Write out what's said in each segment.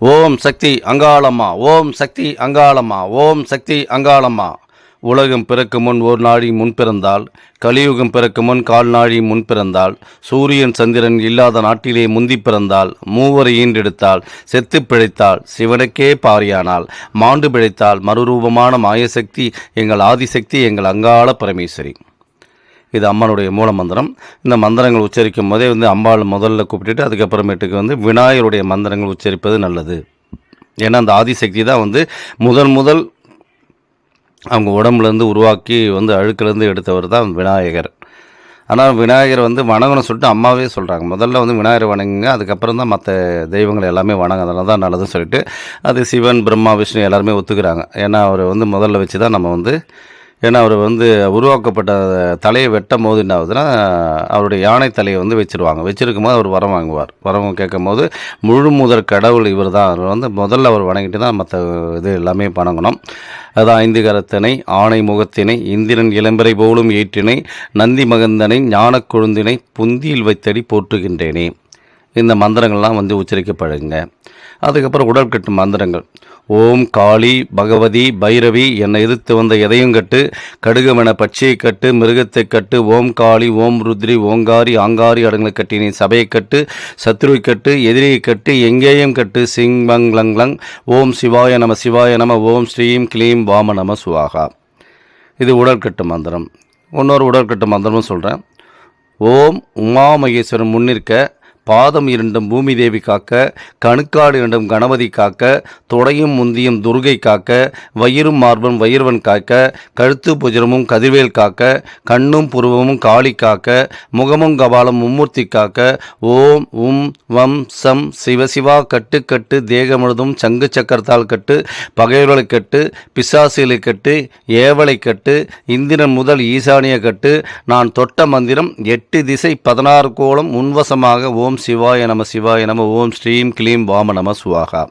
ஓம் சக்தி அங்காளம்மா ஓம் சக்தி அங்காளம்மா ஓம் சக்தி அங்காளம்மா. உலகம் பிறக்கும் முன் ஒரு நாழி முன் பிறந்தால் கலியுகம் பிறக்கும் முன் கால் நாழி முன் பிறந்தால் சூரியன் சந்திரன் இல்லாத நாட்டிலே முந்தி பிறந்தால் மூவரை ஈன்றெடுத்தால் செத்து பிழைத்தால் சிவனுக்கே பாரியானால் மாண்டு பிழைத்தால் மறுரூபமான மாயசக்தி எங்கள் ஆதிசக்தி எங்கள் அங்காள பரமேஸ்வரி. இது அம்மனுடைய மூல மந்திரம். இந்த மந்திரங்கள் உச்சரிக்கும் போதே வந்து அம்பாள் முதல்ல கூப்பிட்டுட்டு அதுக்கப்புறமேட்டுக்கு வந்து விநாயகருடைய மந்திரங்கள் உச்சரிப்பது நல்லது. ஏன்னா அந்த ஆதிசக்தி தான் வந்து முதல் முதல் அவங்க உடம்புலேருந்து உருவாக்கி வந்து அழுக்கிலேருந்து எடுத்தவர் தான் விநாயகர். ஆனால் விநாயகர் வந்து வணங்கணும் சொல்லிட்டு அம்மாவே சொல்கிறாங்க முதல்ல வந்து விநாயகர் வணங்குங்க அதுக்கப்புறம் தான் மற்ற தெய்வங்கள் எல்லாமே வணங்குறதுனால தான் நல்லதுன்னு சொல்லிட்டு அது சிவன் பிரம்மா விஷ்ணு எல்லாருமே ஒத்துக்கிறாங்க. ஏன்னா அவரை வந்து முதல்ல வச்சு தான் நம்ம வந்து ஏன்னா அவர் வந்து உருவாக்கப்பட்ட தலையை வெட்டும் போது என்ன ஆகுதுன்னா அவருடைய யானை தலையை வந்து வச்சிருவாங்க. வச்சுருக்கும் போது அவர் வரம் வாங்குவார். வரம் கேட்கும் போது முழு முதற் கடவுள் இவர் தான். அவர் வந்து முதல்ல அவர் வணங்கிட்டு தான் மற்ற இது எல்லாமே வணங்கணும். அதான் ஐந்து கரத்தினை ஆணை முகத்தினை இந்திரன் இளம்பரை போலும் ஏற்றினை நந்தி மகந்தனை ஞான கொழுந்தினை புந்தியில் வைத்தடி போற்றுகின்றேனே. இந்த மந்திரங்கள்லாம் வந்து உச்சரிக்கப்படுங்க. அதுக்கப்புறம் உடற்கட்டு மந்திரங்கள். ஓம் காளி பகவதி பைரவி என்னை எதிர்த்து வந்த எதையும் கட்டு கடுகமென பட்சியை கட்டு மிருகத்தை கட்டு ஓம் காளி ஓம் ருத்ரி ஓங்காரி ஆங்காரி அடங்களை கட்டினி சபையை கட்டு சத்ருவை கட்டு எதிரியை கட்டு எங்கேயும் கட்டு சிங் பங் லங் லங் ஓம் சிவாய நம சிவாய நம ஓம் ஸ்ரீம் கிளீம் வாம நம சுவாகா. இது உடற்கட்டு மந்திரம். இன்னொரு உடற்கட்டு மந்திரமும் சொல்கிறேன் ஓம் உமாமகேஸ்வரன் முன்னிற்க பாதம் இரண்டும் பூமி தேவி காக்க கணுக்காடு இரண்டும் கணபதி காக்க தொடையும் முந்தியும் துர்கை காக்க வயிறும் மார்பும் வயிறுவன் காக்க கழுத்து புஜரமும் கதிர்வேல் காக்க கண்ணும் புருவமும் காளி காக்க முகமும் கபாலம் மும்மூர்த்தி காக்க ஓம் உம் வம் சம் சிவசிவா கட்டு கட்டு தேகமுழுதும் சங்கு சக்கரத்தால் கட்டு பகைவர்களை கட்டு பிசாசுகளை கட்டு ஏவலை கட்டு இந்திரன் முதல் ஈசானிய கட்டு நான் தொட்ட மந்திரம் எட்டு திசை பதினாறு கோலம் உன்வசமாக ஓம் சிவாய நம சிவாய நம ஓம் ஸ்ரீம் கிளீம் வாம நம சுவாகா.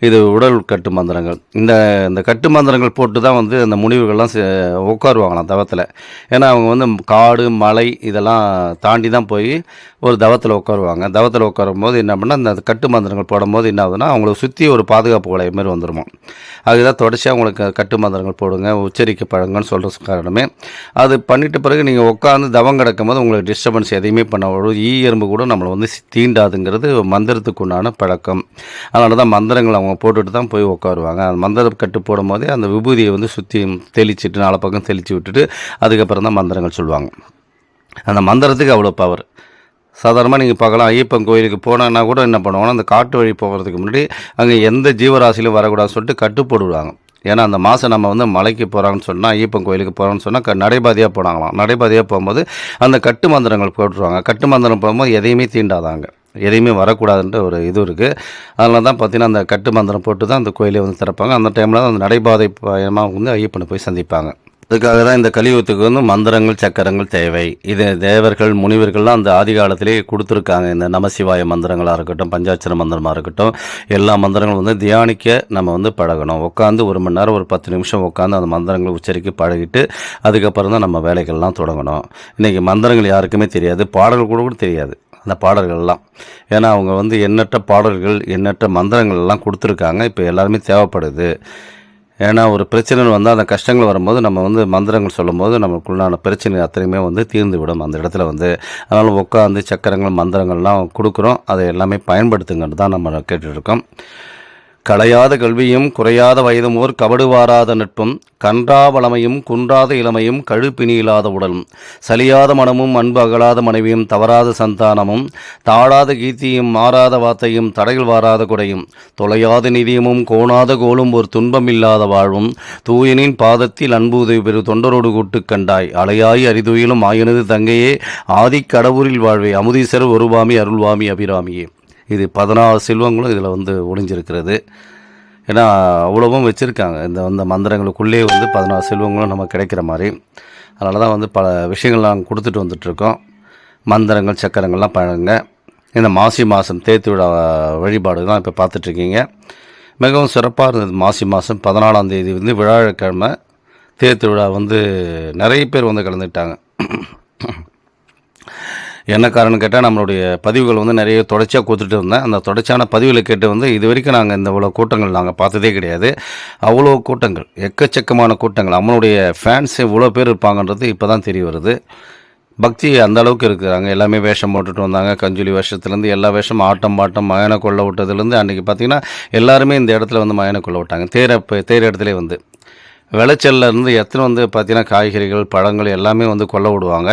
இது உடல் கட்டு மந்திரங்கள். இந்த இந்த கட்டு மந்திரங்கள் போட்டு தான் வந்து அந்த முனிவுகள்லாம் செ- உட்காருவாங்களாம் தவத்தில். ஏன்னா அவங்க வந்து காடு மலை இதெல்லாம் தாண்டி தான் போய் ஒரு தவத்தில் உட்காருவாங்க. தவத்தில் உட்காரும் போது என்ன பண்ணால் அந்த கட்டு மந்திரங்கள் போடும்போது என்ன ஆகுதுன்னா அவங்களுக்கு சுற்றி ஒரு பாதுகாப்பு வளைய மாதிரி வந்துடுமா அதுதான் தொடர்ச்சியாக உங்களுக்கு கட்டு மந்திரங்கள் போடுங்க உச்சரிக்க பழங்கன்னு சொல்கிற காரணமே. அது பண்ணிட்ட பிறகு நீங்கள் உட்காந்து தவம் கிடக்கும் போது உங்களுக்கு டிஸ்டர்பன்ஸ் எதையுமே பண்ண ஒரு ஈ எறும்பு கூட நம்மளை வந்து தீண்டாதுங்கிறது மந்திரத்துக்கு உண்டான பழக்கம். அதனால தான் மந்திரங்கள் அவங்க போட்டுட்டு தான் போய் உட்காருவாங்க அந்த மந்திரம் கட்டு போடும் போதே அந்த விபூதியை வந்து சுற்றி தெளிச்சிட்டு நாலு பக்கம் தெளித்து விட்டுட்டு அதுக்கப்புறம் தான் மந்திரங்கள் சொல்லுவாங்க. அந்த மந்திரத்துக்கு அவ்வளோ பவர் சாதாரணமாக நீங்கள் பார்க்கலாம் ஐயப்பன் கோயிலுக்கு போனோன்னா கூட என்ன பண்ணுவாங்கன்னா அந்த காட்டு வழி போகிறதுக்கு முன்னாடி அங்கே எந்த ஜீவராசிலும் வரக்கூடாதுன்னு சொல்லிட்டு கட்டு போடுவாங்க. ஏன்னா அந்த மாதம் நம்ம வந்து மலைக்கு போகிறாங்கன்னு சொன்னால் ஐயப்பன் கோயிலுக்கு போகிறோம்னு சொன்னால் க நடைபாதையாக போனாங்களாம். நடைபாதையாக போகும்போது அந்த கட்டு மந்திரங்கள் போட்டுருவாங்க. கட்டு மந்திரம் போகும்போது எதையுமே தீண்டாதாங்க. எதையுமே வரக்கூடாதுன்ற ஒரு இது இருக்குது அதனால தான் பார்த்தீங்கன்னா அந்த கட்டு மந்திரம் போட்டு தான் அந்த கோயிலே வந்து திறப்பாங்க. அந்த டைமில் தான் அந்த நடைபாதை பயமாக வந்து ஐயப்பனை போய் சந்திப்பாங்க. அதுக்காக தான் இந்த கலியுகத்துக்கு வந்து மந்திரங்கள் சக்கரங்கள் தேவை. இது தேவர்கள் முனிவர்கள்லாம் அந்த ஆதி காலத்திலே கொடுத்துருக்காங்க. இந்த நமசிவாய மந்திரங்களாக இருக்கட்டும் பஞ்சாட்சர மந்திரமாக இருக்கட்டும் எல்லா மந்திரங்களும் வந்து தியானிக்க நம்ம வந்து பழகணும். உட்காந்து ஒரு மணி நேரம் ஒரு பத்து நிமிஷம் உட்காந்து அந்த மந்திரங்களை உச்சரிக்க பழகிட்டு அதுக்கப்புறம் தான் நம்ம வேலைகள்லாம் தொடங்கணும். இன்றைக்கி மந்திரங்கள் யாருக்குமே தெரியாது பாடல்கள் கூட கூட தெரியாது. அந்த பாடல்கள்லாம். ஏன்னா அவங்க வந்து எண்ணற்ற பாடல்கள் எண்ணற்ற மந்திரங்கள் எல்லாம் கொடுத்துருக்காங்க. இப்போ எல்லாருமே தேவைப்படுது. ஏன்னா ஒரு பிரச்சனை வந்தால் அந்த கஷ்டங்கள் வரும்போது நம்ம வந்து மந்திரங்கள் சொல்லும்போது நமக்குள்ளான பிரச்சனை அத்தனையுமே வந்து தீர்ந்து விடும் அந்த இடத்துல வந்து அதனால் உட்காந்து சக்கரங்கள் மந்திரங்கள்லாம் கொடுக்குறோம். அதை எல்லாமே பயன்படுத்துங்கன்னு தான் நம்ம கேட்டுட்ருக்கோம் களையாத கல்வியும் குறையாத வயதுமோர் கபடுவாராத வாராத நட்பும் கன்றா வளமையும் குன்றாத இளமையும் கழுப்பினி இல்லாத உடலும் சலியாத மனமும் அன்பு அகலாத மனைவியும் தவறாத சந்தானமும் தாழாத கீர்த்தியும் மாறாத வார்த்தையும் தடையில் வாராத குடையும் தொலையாத நிதியமும் கோணாத கோலும் ஒரு துன்பம் இல்லாத வாழ்வும் தூயனின் பாதத்தில் அன்பு உதவி பெரு தொண்டரோடு கூட்டு கண்டாய். அலையாய் அரிதுயிலும் ஆயனது தங்கையே ஆதிக் கடவுரில் வாழ்வே அமுதீசர் ஒருவாமி அருள்வாமி அபிராமியே. இது பதினாறு செல்வங்களும் இதில் வந்து ஒளிஞ்சிருக்கிறது. ஏன்னா அவ்வளவும் வச்சுருக்காங்க. இந்த அந்த மந்திரங்களுக்குள்ளேயே வந்து பதினாறு செல்வங்களும் நமக்கு கிடைக்கிற மாதிரி. அதனால தான் வந்து பல விஷயங்கள் நாங்கள் கொடுத்துட்டு வந்துட்டுருக்கோம். மந்திரங்கள் சக்கரங்கள்லாம் பழங்க இந்த மாசி மாதம் தேத்து விழா வழிபாடுலாம் இப்போ பார்த்துட்ருக்கீங்க. மிகவும் சிறப்பாக இருந்தது மாசி மாதம் பதினாலாம் தேதி வந்து விழாக்கிழமை தேய்த்து விழா வந்து நிறைய பேர் வந்து கலந்துக்கிட்டாங்க. என்ன காரணம் கேட்டால் நம்மளுடைய பதிவுகள் வந்து நிறைய தொடர்ச்சியாக கொடுத்துட்டு இருந்தேன். அந்த தொடர்ச்சியான பதிவுகளை கேட்டு வந்து இது வரைக்கும் நாங்கள் இந்த இவ்வளோ கூட்டங்கள் நாங்கள் பார்த்ததே கிடையாது. அவ்வளோ கூட்டங்கள் எக்கச்சக்கமான கூட்டங்கள். நம்மளுடைய ஃபேன்ஸ் இவ்வளோ பேர் இருப்பாங்கன்றது இப்போ தான் தெரிய வருது. பக்தி அந்த அளவுக்கு இருக்கிறாங்க. எல்லாமே வேஷம் போட்டுட்டு வந்தாங்க. கஞ்சுலி வேஷத்துலேருந்து எல்லா வேஷம் ஆட்டம் பாட்டம் மயனை கொள்ள விட்டதுலேருந்து அன்றைக்கி பார்த்தீங்கன்னா எல்லாருமே இந்த இடத்துல வந்து மயனை கொள்ள விட்டாங்க. தேரை தேர் இடத்துல வந்து. விளைச்சல்ல இருந்து எத்தனை வந்து பார்த்தீங்கன்னா காய்கறிகள் பழங்கள் எல்லாமே வந்து கொள்ள விடுவாங்க.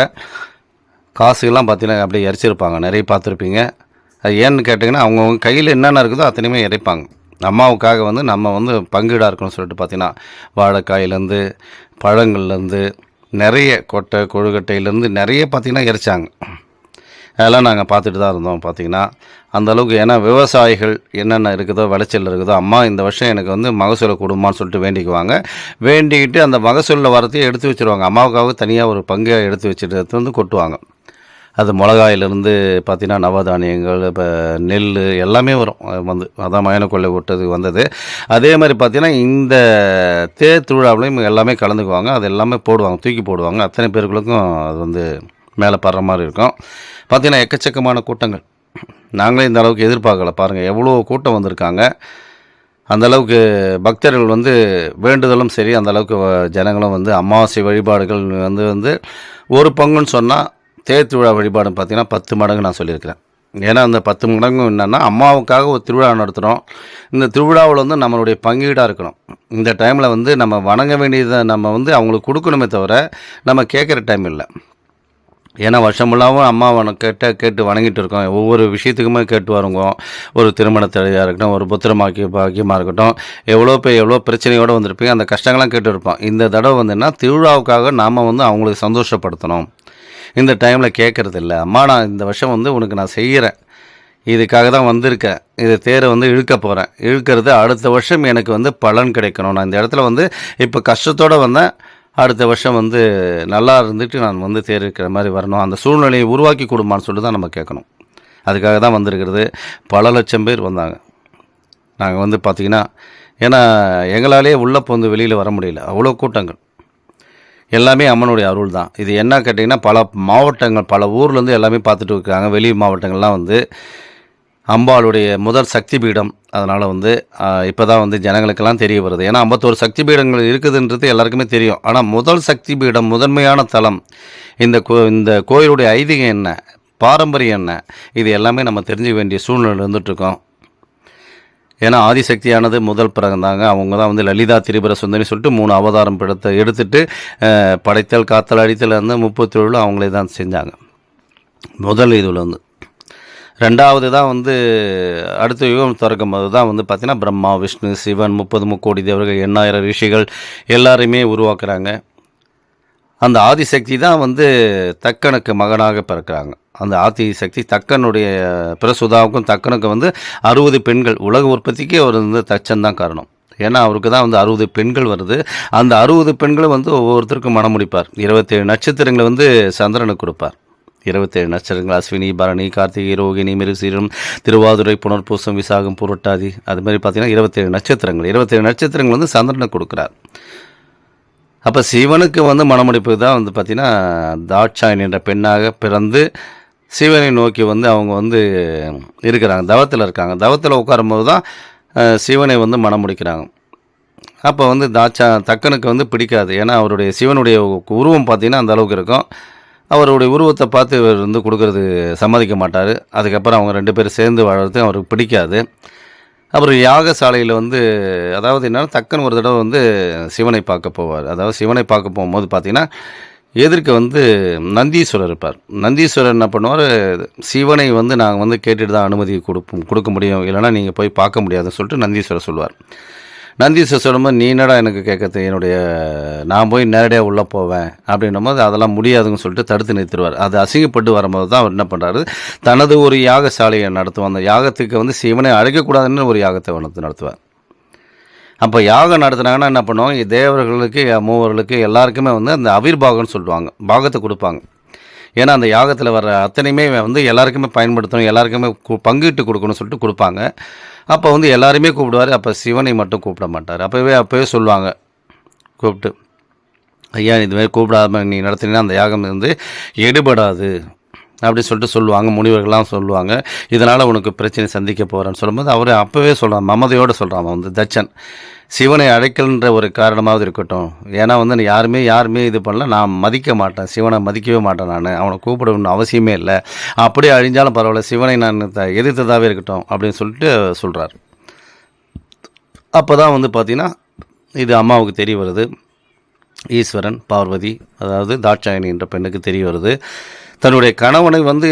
காசுகள்லாம் பார்த்தீங்கன்னா அப்படியே இறைச்சிருப்பாங்க நிறைய பார்த்துருப்பீங்க. அது ஏன்னு கேட்டிங்கன்னா அவங்கவுங்க கையில் என்னென்ன இருக்குதோ அத்தனையுமே இறைப்பாங்க அம்மாவுக்காக வந்து நம்ம வந்து பங்கீடாக இருக்கணும்னு சொல்லிட்டு பார்த்தீங்கன்னா வாழைக்காயிலேருந்து பழங்கள்லேருந்து நிறைய கொட்டை கொழுக்கட்டையிலேருந்து நிறைய பார்த்திங்கன்னா இறைச்சாங்க அதெல்லாம் நாங்கள் பார்த்துட்டு தான் இருந்தோம் பார்த்தீங்கன்னா. அந்தளவுக்கு ஏன்னா விவசாயிகள் என்னென்ன இருக்குதோ விளைச்சல் இருக்குதோ அம்மா இந்த வருஷம் எனக்கு வந்து மகசூலை கொடுமான்னு சொல்லிட்டு வேண்டிக்குவாங்க. வேண்டிக்கிட்டு அந்த மகசூலில் வரத்தையும் எடுத்து வச்சுருவாங்க. அம்மாவுக்காக தனியாக ஒரு பங்கை எடுத்து வச்சுட்டு எடுத்து வந்து கொட்டுவாங்க. அது மிளகாயிலேருந்து பார்த்தீங்கன்னா நவதானியங்கள் இப்போ நெல் எல்லாமே வரும். வந்து அதான் மயன கொள்ளை விட்டது வந்தது. அதே மாதிரி பார்த்தீங்கன்னா இந்த தேர் திருவிழாவிலையும் எல்லாமே கலந்துக்குவாங்க. அது எல்லாமே போடுவாங்க. தூக்கி போடுவாங்க. அத்தனை பேர்களுக்கும் அது வந்து மேலே படுற மாதிரி இருக்கும். பார்த்திங்கன்னா எக்கச்சக்கமான கூட்டங்கள். நாங்களே இந்த அளவுக்கு எதிர்பார்க்கல. பாருங்கள் எவ்வளோ கூட்டம் வந்திருக்காங்க. அந்தளவுக்கு பக்தர்கள் வந்து வேண்டுதலும் சரி அந்த அளவுக்கு ஜனங்களும் வந்து அமாவாசை வழிபாடுகள் வந்து வந்து ஒரு பங்குன்னு சொன்னால் தேர் திருவிழா வழிபாடுன்னு பார்த்தீங்கன்னா பத்து மடங்கு நான் சொல்லியிருக்கிறேன். ஏன்னா அந்த பத்து மடங்கு என்னென்னா அம்மாவுக்காக ஒரு திருவிழா நடத்துகிறோம் இந்த திருவிழாவில் வந்து நம்மளுடைய பங்கீடாக இருக்கணும். இந்த டைமில் வந்து நம்ம வணங்க வேண்டியதை நம்ம வந்து அவங்களுக்கு கொடுக்கணுமே தவிர நம்ம கேட்குற டைம் இல்லை. ஏன்னா வருஷம் ஃபுல்லாகவும் அம்மா வன கேட்ட கேட்டு வணங்கிட்டு இருக்கோம். ஒவ்வொரு விஷயத்துக்குமே கேட்டு வருங்க. ஒரு திருமண தடையாக இருக்கட்டும் ஒரு புத்திரமாக்கி பாக்கியமாக இருக்கட்டும் எவ்வளோ பேர் எவ்வளோ பிரச்சனையோடு வந்திருப்பீங்க அந்த கஷ்டங்கள்லாம் கேட்டு இருப்போம். இந்த தடவை வந்துன்னா திருவிழாவுக்காக நாம் வந்து அவங்களுக்கு சந்தோஷப்படுத்தணும். இந்த டைமில் கேட்குறது இல்லை அம்மா நான் இந்த வருஷம் வந்து உனக்கு நான் செய்கிறேன் இதுக்காக தான் வந்திருக்கேன் இது தேரை வந்து இழுக்க போகிறேன் இழுக்கிறது அடுத்த வருஷம் எனக்கு வந்து பலன் கிடைக்கணும். நான் இந்த இடத்துல வந்து இப்போ கஷ்டத்தோடு வந்தேன். அடுத்த வருஷம் வந்து நல்லா இருந்துட்டு நான் வந்து தேர் இருக்கிற மாதிரி வரணும். அந்த சூழ்நிலையை உருவாக்கி கொடுமான்னு சொல்லிட்டு தான் நம்ம கேட்கணும். அதுக்காக தான் வந்திருக்கிறது. பல லட்சம் பேர் வந்தாங்க. நாங்கள் வந்து பார்த்திங்கன்னா ஏன்னா எங்களாலேயே உள்ளே வந்து வெளியில் வர முடியல. அவ்வளோ கூட்டங்கள். எல்லாமே அம்மனுடைய அருள் தான் இது என்ன கேட்டிங்கன்னா பல மாவட்டங்கள் பல ஊர்லேருந்து எல்லாமே பார்த்துட்டு இருக்காங்க. வெளி மாவட்டங்கள்லாம் வந்து அம்பாளுடைய முதல் சக்தி பீடம் அதனால் வந்து இப்போ தான் வந்து ஜனங்களுக்கெல்லாம் தெரிய வருது. ஏன்னா ஐம்பத்தோரு சக்தி பீடங்கள் இருக்குதுன்றது எல்லாருக்குமே தெரியும். ஆனால் முதல் சக்தி பீடம் முதன்மையான தலம் இந்த கோ இந்த கோயிலுடைய ஐதீகம் என்ன பாரம்பரியம் என்ன இது எல்லாமே நம்ம தெரிஞ்சுக்க வேண்டிய சூழ்நிலை இருந்துகிட்ருக்கோம் ஏன்னா ஆதிசக்தியானது முதல் பிறந்தாங்க அவங்க தான் வந்து லலிதா திரிபுர சுந்தரி சொல்லிட்டு மூணு அவதாரம் படத்தை எடுத்துட்டு படைத்தல் காத்தல் அடித்தல் வந்து முப்பத்தி ஏழு அவங்களே தான் செஞ்சாங்க. முதல் இதில் வந்து ரெண்டாவது தான் வந்து அடுத்த யுகம் திறக்கும் போது தான் வந்து பார்த்திங்கன்னா பிரம்மா விஷ்ணு சிவன் முப்பது முக்கோடி தேவர்கள் எண்ணாயிரம் ரிஷிகள் எல்லாருமே உருவாக்குறாங்க. அந்த ஆதிசக்தி தான் வந்து தக்கனுக்கு மகனாக பிறக்கிறாங்க. அந்த ஆதிசக்தி தக்கனுடைய பிரசுதாவுக்கும் தக்கனுக்கு வந்து அறுபது பெண்கள் உலக உற்பத்திக்கு அவர் வந்து தச்சன் தான் காரணம். ஏன்னா அவருக்கு தான் வந்து அறுபது பெண்கள் வருது. அந்த அறுபது பெண்களும் வந்து ஒவ்வொருத்தருக்கும் மனம் முடிப்பார். இருபத்தேழு நட்சத்திரங்களை வந்து சந்திரனுக்கு கொடுப்பார். இருபத்தேழு நட்சத்திரங்கள் அஸ்வினி பரணி கார்த்திகை ரோகிணி மிருசீரம் திருவாதுரை புனர்பூசம் விசாகம் புரட்டாதி அது மாதிரி பார்த்தீங்கன்னா இருபத்தேழு நட்சத்திரங்கள். இருபத்தேழு நட்சத்திரங்கள் வந்து சந்திரனை கொடுக்குறார். அப்போ சிவனுக்கு வந்து மனமுடிப்பு தான் வந்து பார்த்திங்கன்னா தாட்சாயன் என்ற பெண்ணாக பிறந்து சிவனை நோக்கி வந்து அவங்க வந்து இருக்கிறாங்க தவத்தில் இருக்காங்க. தவத்தில் உட்காரும்போது தான் சிவனை வந்து மணமுடிக்கிறாங்க அப்போ வந்து தாட்சா தக்கனுக்கு வந்து பிடிக்காது. ஏன்னா அவருடைய சிவனுடைய உருவம் பார்த்தீங்கன்னா அந்த அளவுக்கு இருக்கும். அவருடைய உருவத்தை பார்த்து இவர் வந்து கொடுக்கறது சம்மதிக்க மாட்டார். அதுக்கப்புறம் அவங்க ரெண்டு பேரும் சேர்ந்து வாழறது அவருக்கு பிடிக்காது. அப்புறம் யாகசாலையில் வந்து அதாவது என்னென்னா தக்கன் ஒரு தடவை வந்து சிவனை பார்க்க போவார். அதாவது சிவனை பார்க்க போகும்போது பார்த்தீங்கன்னா எதிர்க்க வந்து நந்தீஸ்வரர் இருப்பார். நந்தீஸ்வரர் என்ன பண்ணுவார்? சிவனை வந்து நாங்கள் வந்து கேட்டுட்டு தான் அனுமதி கொடுப்போம் கொடுக்க முடியும். இல்லைன்னா நீங்கள் போய் பார்க்க முடியாதுன்னு சொல்லிட்டு நந்தீஸ்வரர் சொல்லுவார். நந்தி சொல்லும்போது நீ என்னடா எனக்கு கேட்கறது? என்னுடைய நான் போய் நேரடியாக உள்ளே போவேன். அப்படின்னும் போது அதெல்லாம் முடியாதுன்னு சொல்லிட்டு தடுத்து நிறுத்திடுவார். அது அசிங்கப்பட்டு வரும்போது தான் அவர் என்ன பண்ணுறாரு தனது ஒரு யாகசாலையை நடத்துவார். அந்த யாகத்துக்கு வந்து சிவனை அழைக்கக்கூடாதுன்னு ஒரு யாகத்தை நடத்து நடத்துவார். அப்போ யாகம் நடத்துனாங்கன்னா என்ன பண்ணுவாங்க? தேவர்களுக்கு மூவர்களுக்கு எல்லாருக்குமே வந்து அந்த அவிர்பாகம்னு சொல்லுவாங்க. பாகத்தை கொடுப்பாங்க. ஏன்னா அந்த யாகத்தில் வர அத்தனையுமே வந்து எல்லாருக்குமே பயன்படுத்தணும் எல்லாருக்குமே பங்கிட்டு கொடுக்கணும்னு சொல்லிட்டு கொடுப்பாங்க. அப்போ வந்து எல்லாருமே கூப்பிடுவார் அப்போ சிவனை மட்டும் கூப்பிட மாட்டார். அப்போவே அப்போவே சொல்லுவாங்க கூப்பிட்டு ஐயா இதுமாதிரி கூப்பிடாம நீ நடத்தினீங்கன்னா அந்த யாகம் வந்து எடுபடாது. அப்படி சொல்லிட்டு சொல்லுவாங்க முனிவர்கள்லாம் சொல்லுவாங்க. இதனால் உனக்கு பிரச்சனை சந்திக்க போகிறேன்னு சொல்லும்போது அவர் அப்போவே சொல்கிறான் மமதையோடு சொல்கிறான் வந்து தச்சன். சிவனை அழைக்கல்ன்ற ஒரு காரணமாவது இருக்கட்டும். ஏன்னா வந்து நான் யாருமே யாருமே இது பண்ணல நான் மதிக்க மாட்டேன் சிவனை மதிக்கவே மாட்டேன் நான் அவனை கூப்பிடணும்னு அவசியமே இல்லை. அப்படியே அழிஞ்சாலும் பரவாயில்ல சிவனை நான் த- எதிர்த்ததாகவே இருக்கட்டும் அப்படின்னு சொல்லிட்டு சொல்கிறார் அப்போ தான் வந்து பார்த்திங்கன்னா இது அம்மாவுக்கு தெரிய வருது. ஈஸ்வரன் பார்வதி அதாவது தாட்சாயணி என்ற பெண்ணுக்கு தெரிய வருது. தன்னுடைய கணவனை வந்து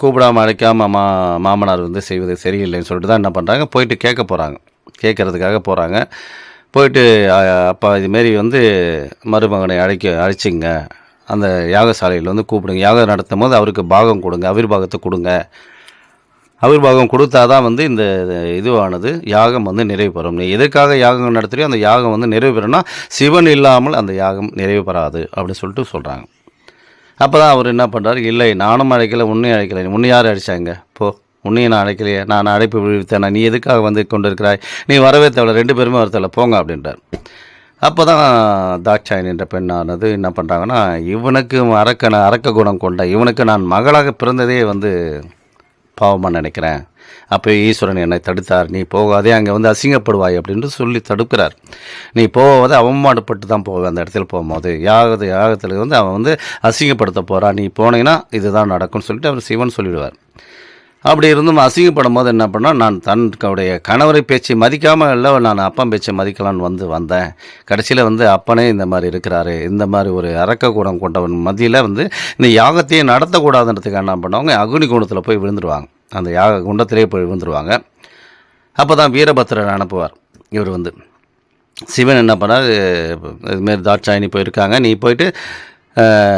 கூப்பிடாம அழைக்காம மா மாமனார் வந்து செய்வது சரியில்லைன்னு சொல்லிட்டு தான் என்ன பண்ணுறாங்க போயிட்டு கேட்க போகிறாங்க கேட்கறதுக்காக போகிறாங்க போயிட்டு "அ- அப்பா இதுமாரி வந்து மருமகனை அழைக்க அழைச்சிங்க. அந்த யாகசாலையில் வந்து கூப்பிடுங்க. யாகம் நடத்தும் போது அவருக்கு பாகம் கொடுங்க. அவிர்பாகத்தை கொடுங்க. அவிர்பாகம் கொடுத்தா தான் வந்து இந்த இதுவானது யாகம் வந்து நிறைவு பெறும். நீ எதற்காக யாகம் நடத்துகிறியோ அந்த யாகம் வந்து நிறைவு பெறணும்னா சிவன் இல்லாமல் அந்த யாகம் நிறைவு பெறாது அப்படின்னு சொல்லிட்டு சொல்கிறாங்க அப்போ தான் அவர் என்ன பண்ணுறாரு இல்லை நானும் அழைக்கலை உன்னையும் அழைக்கலை. உன்னை யார் அழைச்சாங்க போ உன்னையும் நான் அழைக்கலையே. நான் அழைப்பு விழுத்தேன் நீ எதுக்காக வந்து கொண்டு இருக்கிறாய் நீ வரவே தேவையில்ல ரெண்டு பேருமே வர போங்க அப்படின்றார். அப்போ தான் தாட்சாயன் என்ற பெண்ணானது என்ன பண்ணுறாங்கன்னா இவனுக்கு அரக்க அரக்க குணம் கொண்ட இவனுக்கு நான் மகளாக பிறந்ததே வந்து பாவமாக நினைக்கிறேன். அப்போ ஈஸ்வரன் என்னை தடுத்தார். நீ போகாதே அங்கே வந்து அசிங்கப்படுவாய் அப்படின்னு சொல்லி தடுக்கிறார். நீ போவது அவமானப்பட்டு தான் போவேன். அந்த இடத்துல போகும்போது யாகத்து யாகத்தில் வந்து அவன் வந்து அசிங்கப்படுத்த போகிறான் நீ போனீங்கன்னா இதுதான் நடக்கும்னு சொல்லிட்டு அவர் சிவன் சொல்லிடுவார். அப்படி இருந்தும் அசிங்கப்படும் போது என்ன பண்ணால் நான் தன்னுடைய கணவரை பேச்சை மதிக்காமல் இல்லை நான் அப்பன் பேச்சை மதிக்கலான்னு வந்து வந்தேன். கடைசியில் வந்து அப்பனே இந்த மாதிரி இருக்கிறாரு. இந்த மாதிரி ஒரு அரக்க கொண்டவன் மத்தியில் வந்து இந்த யாகத்தையே நடத்தக்கூடாதுன்றதுக்கு என்ன பண்ணுவாங்க அக்னி கோணத்தில் போய் விழுந்துருவாங்க. அந்த யாக குண்டத்திலே போய் விழுந்துருவாங்க. அப்போ தான் வீரபத்திரர் அனுப்புவார். இவர் வந்து சிவன் என்ன பண்ணார்? இதுமாரி தாட்சாயணி போயிருக்காங்க. நீ போயிட்டு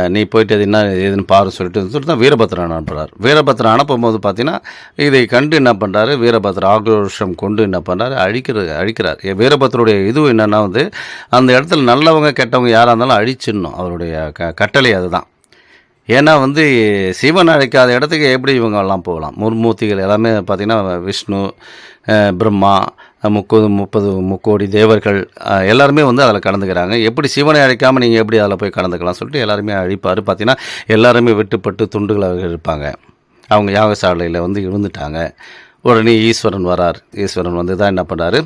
நீ போயிட்டு அது என்ன ஏதுன்னு பாரு சொல்லிட்டு சொல்லிட்டு தான் வீரபத்திரன் அனுப்புகிறார் வீரபத்திரன் அனுப்பும்போது பார்த்தீங்கன்னா இதை கண்டு என்ன பண்ணுறாரு வீரபத்திர ஆக்ரோஷம் கொண்டு என்ன பண்ணுறாரு அழிக்கிறது அழிக்கிறார். எ- இது என்னென்னா வந்து அந்த இடத்துல நல்லவங்க கெட்டவங்க யாராக இருந்தாலும் அழிச்சிடணும். அவருடைய க கட்டளை அதுதான். ஏன்னா வந்து சிவன் அழைக்காத இடத்துக்கு எப்படி இவங்க எல்லாம் போகலாம் முர்மூர்த்திகள் எல்லாமே பார்த்திங்கன்னா விஷ்ணு பிரம்மா முப்பது முப்பது முக்கோடி தேவர்கள் எல்லாருமே வந்து அதில் கலந்துக்கிறாங்க. எப்படி சிவனை அழைக்காமல் நீங்கள் எப்படி அதில் போய் கலந்துக்கலாம் சொல்லிட்டு எல்லாருமே அழிப்பார். பார்த்தீங்கன்னா எல்லாருமே வெட்டுப்பட்டு துண்டுகளாக இருப்பாங்க அவங்க யாகசாலையில் வந்து இருந்துட்டாங்க உடனே ஈஸ்வரன் வரார். ஈஸ்வரன் வந்து தான் என்ன பண்ணார்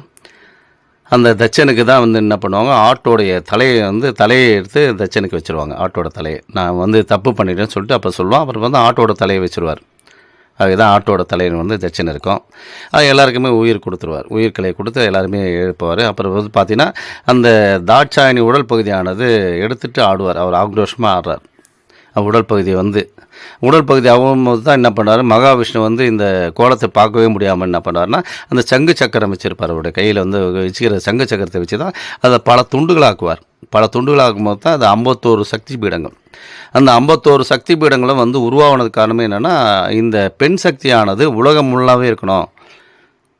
அந்த தச்சனுக்கு தான் வந்து என்ன பண்ணுவாங்க ஆட்டோடைய தலையை வந்து தலையை எடுத்து தச்சனுக்கு வச்சுருவாங்க ஆட்டோட தலையை. நான் வந்து தப்பு பண்ணிட்டேன்னு சொல்லிட்டு அப்போ சொல்லுவான் அப்புறம் வந்து ஆட்டோட தலையை வச்சுருவார். அதுதான் ஆட்டோட தலைன்னு வந்து தச்சன் இருக்கும். அது எல்லாருக்குமே உயிர் கொடுத்துருவார். உயிர்களை கொடுத்து எல்லாருமே எழுப்புவார். அப்புறம் வந்து பார்த்தீங்கன்னா அந்த தாட்சாயணி உடல் பகுதியானது எடுத்துட்டு ஆடுவார். அவர் ஆக்ரோஷமாக ஆடுறார். உடல் பகுதியை வந்து உடல் பகுதி ஆகும்போது தான் என்ன பண்ணார் மகாவிஷ்ணு வந்து இந்த கோலத்தை பார்க்கவே முடியாமல் என்ன பண்ணாருன்னா அந்த சங்கு சக்கரம் வச்சுருப்பார் அவருடைய கையில் வந்து வச்சுக்கிற சங்கு சக்கரத்தை வச்சு தான் அதை பல துண்டுகளாக்குவார். பல துண்டுகளாக்கும் போது தான் அது ஐம்பத்தோரு சக்தி பீடங்கள். அந்த ஐம்பத்தோரு சக்தி பீடங்களும் வந்து உருவாகினது காரணமே என்னென்னா இந்த பெண் சக்தியானது உலகம் முள்ளாவே இருக்கணும்.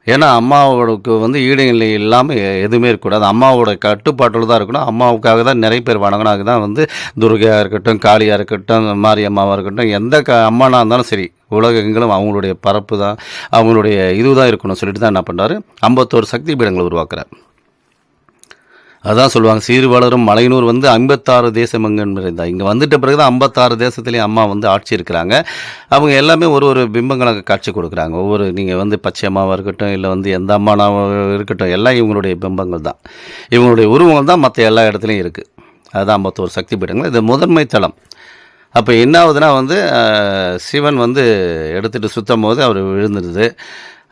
ஏன்னா அம்மாவோடக்கு வந்து ஈடுநிலை இல்லாமல் எதுவுமே இருக்கக்கூடாது. அம்மாவோட கட்டுப்பாட்டில் தான் இருக்கணும். அம்மாவுக்காக தான் நிறைய பேர் வணங்கணும் அதுதான் வந்து துர்கையாக இருக்கட்டும் காளியாக இருக்கட்டும் மாரியம்மாவாக இருக்கட்டும் எந்த க அம்மானாக இருந்தாலும் சரி உலகங்களும் அவங்களுடைய பரப்பு தான் அவங்களுடைய இதுதான் இருக்கணும் சொல்லிட்டு தான் என்ன பண்ணுறாரு ஐம்பத்தோரு சக்தி பீடங்களை உருவாக்குறார். அதான் சொல்லுவாங்க சீர் வளரும் மலையனூர் வந்து ஐம்பத்தாறு தேசம் எங்கன்னு இங்கே வந்துட்ட பிறகு தான் ஐம்பத்தாறு தேசத்துலேயும் அம்மா வந்து ஆட்சி இருக்கிறாங்க. அவங்க எல்லாமே ஒரு ஒரு பிம்பங்களாக காட்சி கொடுக்குறாங்க. ஒவ்வொரு நீங்கள் வந்து பச்சை அம்மாவாக இருக்கட்டும் இல்லை வந்து எந்த அம்மானாவாக இருக்கட்டும் எல்லாம் இவங்களுடைய பிம்பங்கள் தான். இவங்களுடைய உருவங்கள் தான் மற்ற எல்லா இடத்துலையும் இருக்குது அதுதான் ஐம்பத்தோரு சக்தி பீடங்கள். இது முதன்மை தளம். அப்போ என்ன ஆகுதுன்னா வந்து சிவன் வந்து எடுத்துகிட்டு சுற்றும் போது அவர் விழுந்துடுது.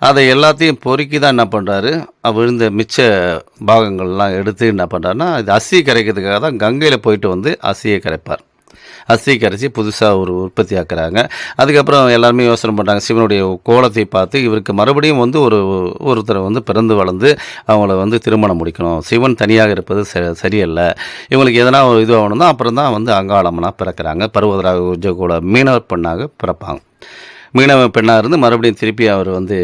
அதை எல்லாத்தையும் பொறுக்கி தான் என்ன பண்ணுறாரு விழுந்த மிச்ச பாகங்கள்லாம் எடுத்து என்ன பண்ணுறாருன்னா இது அஸ்தி கரைக்கிறதுக்காக தான் கங்கையில் போயிட்டு வந்து அஸ்தியை கரைப்பார். அஸ்தி கரைச்சி புதுசாக ஒரு உற்பத்தி ஆக்குறாங்க. அதுக்கப்புறம் எல்லாருமே யோசனை பண்ணுறாங்க சிவனுடைய கோலத்தை பார்த்து இவருக்கு மறுபடியும் வந்து ஒரு ஒருத்தரை வந்து பிறந்து வளர்ந்து அவங்கள வந்து திருமணம் முடிக்கணும். சிவன் தனியாக இருப்பது ச சரியல்ல. இவங்களுக்கு எதனா ஒரு இது ஆகணும்னா அப்புறம் தான் வந்து அங்காளம்மனாக பிறக்கிறாங்க. பருவதராக உஜ்ஜகோல மீனவர் பெண்ணாக பிறப்பாங்க. மீனவ பெண்ணாக இருந்து மறுபடியும் திருப்பி அவர் வந்து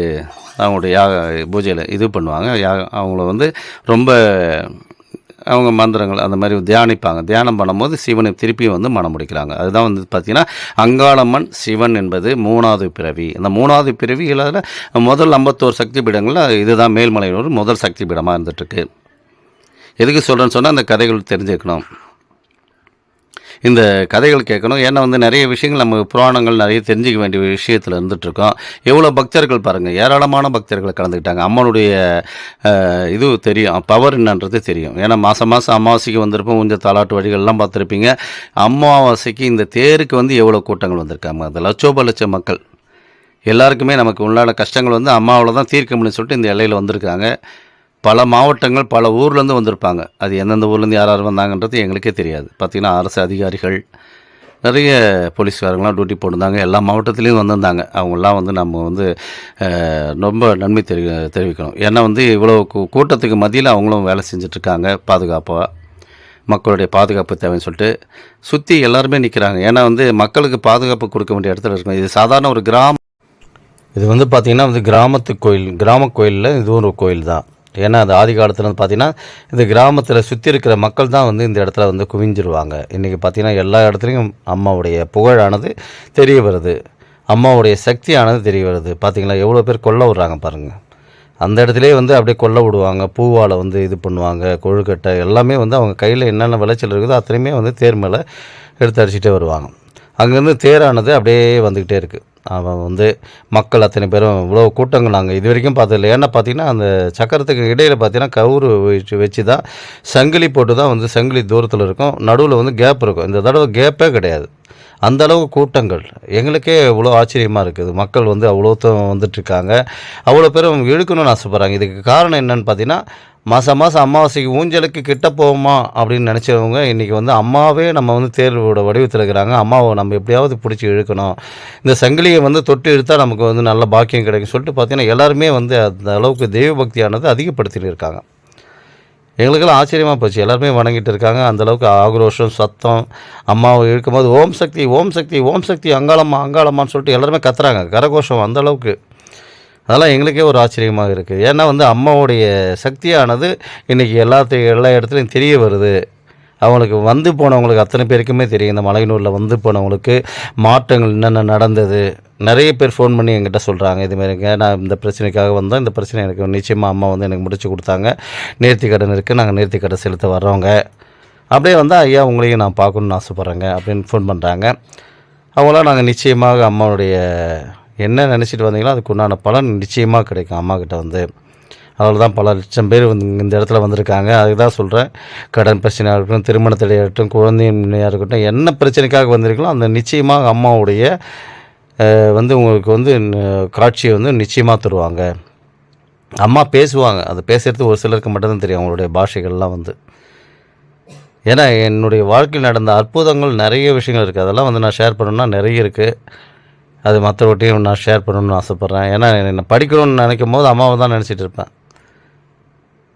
அவங்களுடைய யாக பூஜையில் இது பண்ணுவாங்க. யாக அவங்கள வந்து ரொம்ப அவங்க மந்திரங்கள் அந்த மாதிரி தியானிப்பாங்க. தியானம் பண்ணும்போது சிவனை திருப்பியும் வந்து மனம் முடிக்கிறாங்க. அதுதான் வந்து பார்த்திங்கன்னா அங்காளம்மன் சிவன் என்பது மூணாவது பிறவி. அந்த மூணாவது பிறவியில் முதல் ஐம்பத்தோரு சக்தி பீடங்களில் இதுதான் மேல்மலையூர் முதல் சக்தி பீடமாக இருந்துகிட்ருக்கு எதுக்கு சொல்கிறேன்னு சொன்னால் அந்த கதைகள் தெரிஞ்சுக்கணும். இந்த கதைகள் கேட்கணும். ஏன்னா வந்து நிறைய விஷயங்கள் நம்ம புராணங்கள் நிறைய தெரிஞ்சிக்க வேண்டிய விஷயத்தில் இருந்துகிட்ருக்கோம் எவ்வளோ பக்தர்கள் பாருங்கள் ஏராளமான பக்தர்கள் கலந்துக்கிட்டாங்க. அம்மனுடைய இது தெரியும். பவர் என்னன்றது தெரியும். ஏன்னா மாதம் மாதம் அமாவாசைக்கு வந்திருப்போம். கொஞ்சம் தாலாட்டு வழிகள்லாம் பார்த்துருப்பீங்க. அமாவாசைக்கு இந்த தேருக்கு வந்து எவ்வளோ கூட்டங்கள் வந்திருக்காங்க. அந்த லட்சோப லட்சம் மக்கள். எல்லாருக்குமே நமக்கு உண்டான கஷ்டங்கள் வந்து அம்மாவில் தான் தீர்க்க முடியும்னு சொல்லிட்டு இந்த எல்லையில் வந்திருக்காங்க. பல மாவட்டங்கள் பல ஊர்லேருந்து வந்திருப்பாங்க. அது எந்தெந்த ஊர்லேருந்து யார் யார் வந்தாங்கன்றது எங்களுக்கே தெரியாது. பார்த்திங்கன்னா அரசு அதிகாரிகள் நிறைய போலீஸ்காரங்களாம் டியூட்டி போட்டிருந்தாங்க. எல்லா மாவட்டத்துலேயும் வந்திருந்தாங்க. அவங்களாம் வந்து நம்ம வந்து ரொம்ப நன்மை தெரி தெரிவிக்கணும். ஏன்னா வந்து இவ்வளோ கூ- கூட்டத்துக்கு மத்தியில் அவங்களும் வேலை செஞ்சிட்ருக்காங்க. பாதுகாப்பாக மக்களுடைய பாதுகாப்பு தேவைன்னு சொல்லிட்டு சுற்றி எல்லாருமே நிற்கிறாங்க ஏன்னா வந்து மக்களுக்கு பாதுகாப்பு கொடுக்க வேண்டிய இடத்துல இருக்கும் இது சாதாரண ஒரு கிராமம். இது வந்து பார்த்திங்கன்னா வந்து கிராமத்து கோயில் கிராம கோயிலில் இது ஒரு கோயில் தான் ஏன்னா அது ஆதி காலத்தில் வந்து பார்த்திங்கன்னா இந்த கிராமத்தில் சுற்றி இருக்கிற மக்கள் தான் வந்து இந்த இடத்துல வந்து குவிஞ்சிருவாங்க. இன்றைக்கி பார்த்திங்கன்னா எல்லா இடத்துலையும் அம்மாவுடைய புகழானது தெரிய வருது. அம்மாவுடைய சக்தியானது தெரிய வருது. பார்த்திங்களா எவ்வளோ பேர் கொல்ல விட்றாங்க பாருங்கள் அந்த இடத்துலேயே வந்து அப்படியே கொல்ல விடுவாங்க. பூவால் வந்து இது பண்ணுவாங்க கொழுக்கட்டை எல்லாமே வந்து அவங்க கையில் என்னென்ன விளைச்சல் இருக்குதோ அத்தனையுமே வந்து தேர் மேலே எடுத்து அடிச்சுட்டே வருவாங்க. அங்கேருந்து தேரானது அப்படியே வந்துக்கிட்டே இருக்குது அவன் வந்து மக்கள் அத்தனை பேரும் இவ்வளோ கூட்டங்கள் நாங்கள் இது வரைக்கும் பார்த்ததில்ல. ஏன்னா பார்த்தீங்கன்னா அந்த சக்கரத்துக்கு இடையில் பார்த்தீங்கன்னா கவுரு வச்சு வச்சு தான் சங்கிலி போட்டு தான் வந்து சங்கிலி தூரத்தில் இருக்கும். நடுவில் வந்து கேப் இருக்கும். இந்த தடவை கேப்பே கிடையாது. அந்த அளவு கூட்டங்கள். எங்களுக்கே இவ்வளோ ஆச்சரியமாக இருக்குது. மக்கள் வந்து அவ்வளோத்தும் வந்துட்டுருக்காங்க அவ்வளோ பேரும் இழுக்கணும்னு ஆசைப்பட்றாங்க. இதுக்கு காரணம் என்னென்னு பார்த்தீங்கன்னா மாதம் மாதம் அமாவாசைக்கு ஊஞ்சலுக்கு கிட்ட போவோமா அப்படின்னு நினச்சவங்க இன்றைக்கி வந்து அம்மாவே நம்ம வந்து தேர்வோட வடிவத்தில் இருக்கிறாங்க. அம்மாவை நம்ம எப்படியாவது பிடிச்சி இழுக்கணும். இந்த சங்கிலியை வந்து தொட்டு இழுத்தால் நமக்கு வந்து நல்ல பாக்கியம் கிடைக்கும். சொல்லிட்டு பார்த்தீங்கன்னா எல்லாருமே வந்து அந்த அளவுக்கு தெய்வ பக்தியானது அதிகப்படுத்திட்டு இருக்காங்க. எங்களுக்கெல்லாம் ஆச்சரியமாக போச்சு. எல்லாருமே வணங்கிட்டு இருக்காங்க. அந்த அளவுக்கு ஆக்ரோஷம் சத்தம் அம்மாவை இழுக்கும்போது ஓம் சக்தி ஓம் சக்தி ஓம் சக்தி அங்காளம்மா அங்காளம்மான்னு சொல்லிட்டு எல்லாருமே கத்துறாங்க. கரகோஷம் அந்த அளவுக்கு. அதெல்லாம் எங்களுக்கே ஒரு ஆச்சரியமாக இருக்குது ஏன்னா வந்து அம்மாவுடைய சக்தியானது இன்றைக்கி எல்லாத்தையும் எல்லா இடத்துலையும் தெரிய வருது. அவங்களுக்கு வந்து போனவங்களுக்கு அத்தனை பேருக்குமே தெரியும். இந்த மலையனூரில் வந்து போனவங்களுக்கு மாற்றங்கள் என்னென்ன நடந்தது. நிறைய பேர் ஃபோன் பண்ணி என்கிட்ட சொல்கிறாங்க இதுமாரிங்க நான் இந்த பிரச்சனைக்காக வந்தோம் இந்த பிரச்சனை எனக்கு நிச்சயமாக அம்மா வந்து எனக்கு முடிச்சு கொடுத்தாங்க. நேர்த்தி கடன் இருக்குது நாங்கள் நேர்த்தி கடன் செலுத்த வர்றோங்க. அப்படியே வந்தால் ஐயா உங்களையும் நான் பார்க்கணுன்னு ஆசைப்பட்றேங்க. அப்படின்னு ஃபோன் பண்ணுறாங்க அவங்களாம் நாங்கள் நிச்சயமாக அம்மாவுடைய என்ன நினச்சிட்டு வந்தீங்களோ அதுக்கு உண்டான பலன் நிச்சயமாக கிடைக்கும் அம்மாக்கிட்ட வந்து. அதில் தான் பல லட்சம் பேர் வந்து இந்த இடத்துல வந்திருக்காங்க. அதுக்கு தான் சொல்கிறேன் கடன் பிரச்சனையாக இருக்கட்டும் திருமண தடையாக இருக்கட்டும் குழந்தையாக இருக்கட்டும் என்ன பிரச்சனைக்காக வந்திருக்கீங்களோ அந்த நிச்சயமாக அம்மாவுடைய வந்து உங்களுக்கு வந்து காட்சியை வந்து நிச்சயமாக தருவாங்க. அம்மா பேசுவாங்க. அது பேசுகிறது ஒரு சிலருக்கு மட்டும்தான் தெரியும் அவங்களுடைய பாஷைகள்லாம் வந்து. ஏன்னா என்னுடைய வாழ்க்கையில் நடந்த அற்புதங்கள் நிறைய விஷயங்கள் இருக்குது அதெல்லாம் வந்து நான் ஷேர் பண்ணணும்னா நிறைய இருக்குது அது மற்றவர்கிட்டையும் நான் ஷேர் பண்ணணும்னு ஆசைப்பட்றேன். ஏன்னா என்னை படிக்கணும்னு நினைக்கும் போது அம்மாவை தான் நினச்சிட்டு இருப்பேன்.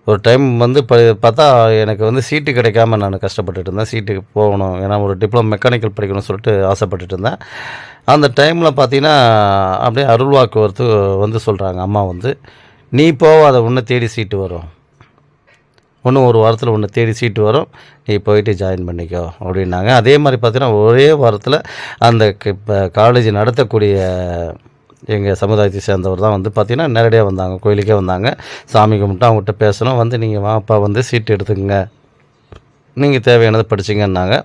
ஒரு டைம் வந்து ப பார்த்தா எனக்கு வந்து சீட்டு கிடைக்காம நான் கஷ்டப்பட்டுட்டு இருந்தேன். சீட்டுக்கு போகணும். ஏன்னா ஒரு டிப்ளமோ மெக்கானிக்கல் படிக்கணும்னு சொல்லிட்டு ஆசைப்பட்டுட்டு இருந்தேன். அந்த டைமில் பார்த்தீங்கன்னா அப்படியே அருள்வாக்கு ஒருத்தர் வந்து சொல்கிறாங்க அம்மா வந்து நீ போவாத உன்னை தேடி சீட்டு வரும். இன்னும் ஒரு வாரத்தில் ஒன்று தேடி சீட்டு வரும். நீ போயிட்டு ஜாயின் பண்ணிக்கோ அப்படின்னாங்க. அதே மாதிரி பார்த்தீங்கன்னா ஒரே வாரத்தில் அந்த இப்போ காலேஜ் நடத்தக்கூடிய எங்கள் சமுதாயத்தை சேர்ந்தவர் தான் வந்து பார்த்திங்கன்னா நேரடியாக வந்தாங்க கோயிலுக்கே வந்தாங்க. சாமி கும்பிட்டு அவங்ககிட்ட பேசணும். வந்து நீங்கள் வாப்பா வந்து சீட்டு எடுத்துக்கங்க. நீங்கள் தேவையானதை படிச்சிங்கன்னாங்க.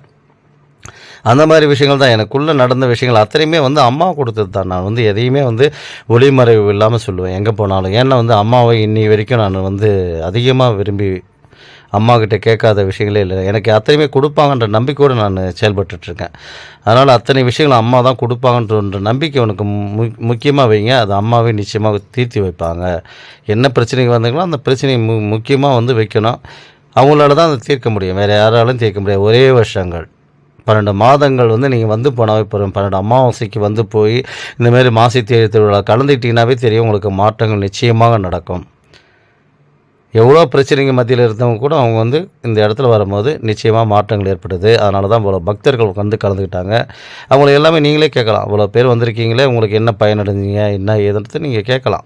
அந்த மாதிரி விஷயங்கள் தான் எனக்குள்ளே நடந்த விஷயங்கள். அத்தனையுமே வந்து அம்மா கொடுத்தது தான். நான் வந்து எதையுமே வந்து ஒளிமறைவு இல்லாமல் சொல்லுவேன். எங்கே போனாலும். ஏன்னா வந்து அம்மாவை இன்னி வரைக்கும் நான் வந்து அதிகமாக விரும்பி அம்மா கிட்ட கேட்காத விஷயங்களே இல்லை. எனக்கு அத்தனையுமே கொடுப்பாங்கன்ற நம்பிக்கையோடு நான் செயல்பட்டுட்ருக்கேன். அதனால் அத்தனை விஷயங்கள் அம்மா தான் கொடுப்பாங்கன்ற நம்பிக்கை உனக்கு மு முக்கியமாக வைங்க. அது அம்மாவே நிச்சயமாக தீர்த்தி வைப்பாங்க. என்ன பிரச்சனைக்கு வந்தீங்களோ அந்த பிரச்சனையை மு முக்கியமாக வந்து வைக்கணும். அவங்களால தான் அதை தீர்க்க முடியும். வேறு யாராலும் தீர்க்க முடியாது. ஒரே வருஷங்கள். பன்னெண்டு மாதங்கள் வந்து நீங்கள் வந்து போனாவே போகிறோம் பன்னெண்டு அமாவாசைக்கு வந்து போய் இந்தமாரி மாசி தேர் திருவிழா கலந்துக்கிட்டீங்கன்னாவே தெரியும். உங்களுக்கு மாற்றங்கள் நிச்சயமாக நடக்கும். எவ்வளோ பிரச்சனைங்க மத்தியில் இருந்தவங்க கூட அவங்க வந்து இந்த இடத்துல வரும்போது நிச்சயமாக மாற்றங்கள் ஏற்படுது அதனால தான் இவ்வளோ பக்தர்கள் வந்து கலந்துக்கிட்டாங்க. அவங்களை எல்லாமே நீங்களே கேட்கலாம். இவ்வளோ பேர் வந்திருக்கீங்களே உங்களுக்கு என்ன பயனடைஞ்சீங்க என்ன ஏதுன்றது நீங்கள் கேட்கலாம்.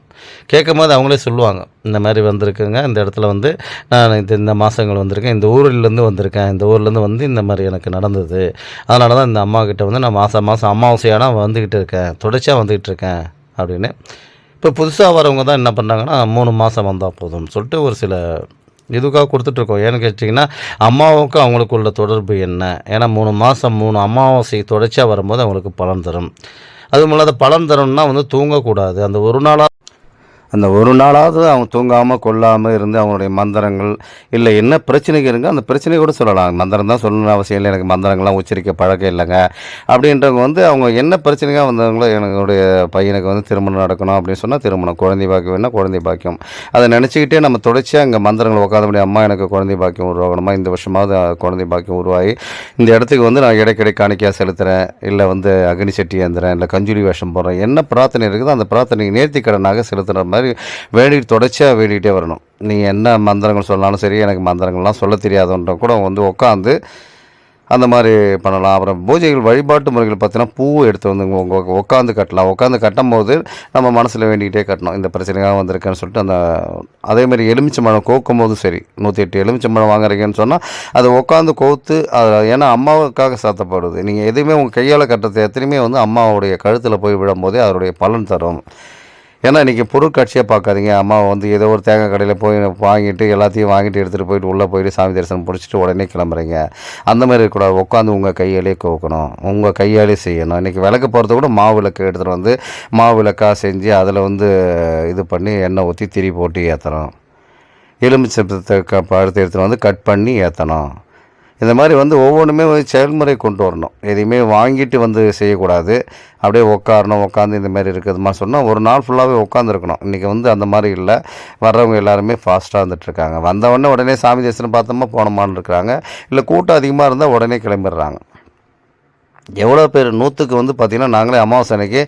கேட்கும் போது அவங்களே சொல்லுவாங்க. இந்த மாதிரி வந்திருக்குங்க இந்த இடத்துல வந்து நான் இந்த இந்த மாதங்கள் வந்திருக்கேன் இந்த ஊர்லேருந்து வந்திருக்கேன் இந்த ஊர்லேருந்து வந்து இந்த மாதிரி எனக்கு நடந்தது. அதனால தான் இந்த அம்மாக்கிட்ட வந்து நான் மாதம் மாதம் அமாவாசையான வந்துக்கிட்டு இருக்கேன் தொடர்ச்சியாக வந்துக்கிட்டு இருக்கேன் அப்படின்னு இப்போ புதுசாக வரவங்க தான் என்ன பண்ணுறாங்கன்னா மூணு மாதம் வந்தால் போதும்னு சொல்லிட்டு ஒரு சில இதுக்காக கொடுத்துட்ருக்கோம். ஏன்னு கேட்டிங்கன்னா அம்மாவுக்கும் அவங்களுக்கு உள்ள தொடர்பு என்ன? ஏன்னா மூணு மாதம் மூணு அமாவாசை தொடர்ச்சியாக வரும்போது அவங்களுக்கு பலன் தரும். அதுவும் இல்லாத பலன் தரும்னா வந்து தூங்கக்கூடாது. அந்த ஒரு நாளாக அந்த ஒரு நாளாவது அவங்க தூங்காமல் கொள்ளாமல் இருந்து அவங்களுடைய மந்திரங்கள் இல்லை என்ன பிரச்சனைக்கு இருங்க அந்த பிரச்சனை கூட சொல்லலாம். மந்திரம் தான் சொல்லணும்னு அவசியம் இல்லை. எனக்கு மந்திரங்கள்லாம் உச்சரிக்க பழக்கம் இல்லைங்க. அப்படின்றவங்க வந்து அவங்க என்ன பிரச்சனைக்காக வந்தவங்களோ என்னுடைய பையனுக்கு வந்து திருமணம் நடக்கணும் அப்படின்னு சொன்னால் திருமணம். குழந்தை பாக்கியம் வேணால் குழந்தை பாக்கியம். அதை நினச்சிக்கிட்டே நம்ம தொடர்ச்சியாக அங்கே மந்திரங்கள் உட்காந்தபடி முடியும் அம்மா எனக்கு குழந்தை பாக்கியம் உருவாகணுமா? இந்த வருஷமாவது குழந்தை பாக்கியம் உருவாகி இந்த இடத்துக்கு வந்து நான் இடைக்கிடை காணிக்கையாக செலுத்துகிறேன் இல்லை வந்து அக்னி சட்டி ஏந்துறேன். இல்லை கஞ்சுலி வேஷம் போடுறேன். என்ன பிரார்த்தனை இருக்குதோ அந்த பிரார்த்தனை நேர்த்தி கடனாக செலுத்துகிற மாதிரி வேண்டிட்டு தொடர்ச்சியாக வேண்டிகிட்டே வரணும். நீ என்ன மந்திரங்கள் சொன்னாலும் சரி எனக்கு மந்திரங்கள்லாம் சொல்ல தெரியாதுன்ற கூட வந்து உட்காந்து அந்த மாதிரி பண்ணலாம். அப்புறம் பூஜைகள் வழிபாட்டு முறைகள் பார்த்தீங்கன்னா பூ எடுத்து வந்து உங்களுக்கு உட்காந்து கட்டலாம். உட்காந்து கட்டும் போது நம்ம மனசில் வேண்டிக்கிட்டே கட்டணும். இந்த பிரச்சனைக்காக வந்திருக்கேன்னு சொல்லிட்டு அந்த அதேமாதிரி எலுமிச்சம்பழம் கோக்கும் போதும் சரி நூற்றி எட்டு எலுமிச்சம்பழம் வாங்குறீங்கன்னு சொன்னால் அதை உட்காந்து கோத்து அதை ஏன்னா அம்மாவுக்காக சாத்தப்படுது. நீங்கள் எதுவுமே உங்கள் கையால் கட்டுறது எத்தனையுமே வந்து அம்மாவுடைய கழுத்தில் போய் விழும்போதே அதனுடைய பலன் தரும். ஏன்னா இன்றைக்கி பொருட்காட்சியாக பார்க்காதீங்க. அம்மா வந்து ஏதோ ஒரு தேங்காய் கடையில் போய் வாங்கிட்டு எல்லாத்தையும் வாங்கிட்டு எடுத்துகிட்டு போயிட்டு உள்ளே போயிட்டு சாமி தரிசனம் பிடிச்சிட்டு உடனே கிளம்புறீங்க. அந்த மாதிரி இருக்கக்கூடாது. உட்காந்து உங்கள் கையாலே கோக்கணும். உங்கள் கையாலே செய்யணும். இன்றைக்கி விளக்கு போகிறது கூட மாவு விளக்கு எடுத்துகிட்டு வந்து மாவு விளக்காக செஞ்சு அதில் வந்து இது பண்ணி எண்ணெய் ஊற்றி திரி போட்டு ஏற்றணும் எலுமிச்சத்தை க எடுத்துகிட்டு வந்து கட் பண்ணி ஏற்றணும் இந்த மாதிரி வந்து ஒவ்வொன்றுமே வந்து செயல்முறை கொண்டு வரணும். எதையுமே வாங்கிட்டு வந்து செய்யக்கூடாது. அப்படியே உட்காரணும் உட்காந்து இந்த மாதிரி இருக்கிறதுமா சொன்னால் ஒரு நாள் ஃபுல்லாகவே உட்காந்துருக்கணும் இன்றைக்கி வந்து அந்த மாதிரி இல்லை. வர்றவங்க எல்லாருமே ஃபாஸ்ட்டாக வந்துட்டுருக்காங்க வந்தவொடனே உடனே சாமி தரிசனம் பார்த்தோமா போனோமான்னு இருக்கிறாங்க. இல்லை கூட்டம் அதிகமாக இருந்தால் உடனே கிளம்பிடுறாங்க. எவ்வளோ பேர்? நூற்றுக்கு வந்து பார்த்திங்கன்னா நாங்களே அமாவாசை அன்னைக்கு